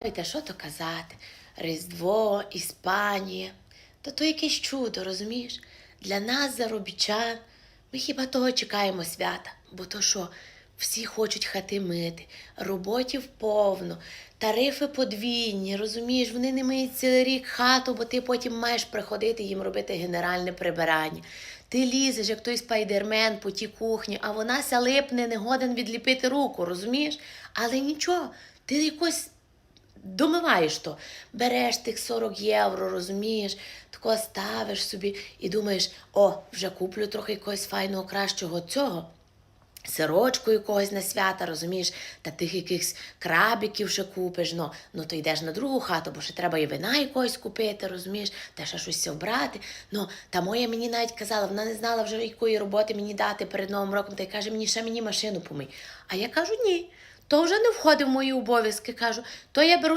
Та що то казати? Різдво, Іспанія. Та то якесь чудо, розумієш? Для нас, заробітчан, ми хіба того чекаємо свята, бо то що, всі хочуть хати мити, роботів повно, тарифи подвійні, розумієш, вони не миють цілий рік хату, бо ти потім маєш приходити їм робити генеральне прибирання. Ти лізеш, як той спайдермен по тій кухні, а вона ся липне, не годен відліпити руку, розумієш? Але нічого, ти якось домиваєш то. Береш тих 40 євро, розумієш, тако ставиш собі і думаєш, о, вже куплю трохи якогось файного кращого цього. Сирочку якогось на свята, розумієш, та тих якихось крабиків ще купиш, ну, ну то йдеш на другу хату, бо ще треба і вина якогось купити, розумієш, та ще щось вбрати. Ну, та моя мені навіть казала, вона не знала вже якої роботи мені дати перед Новим роком, та й каже, мені ще мені машину помий. А я кажу, ні, то вже не входить в мої обов'язки. Кажу, то я беру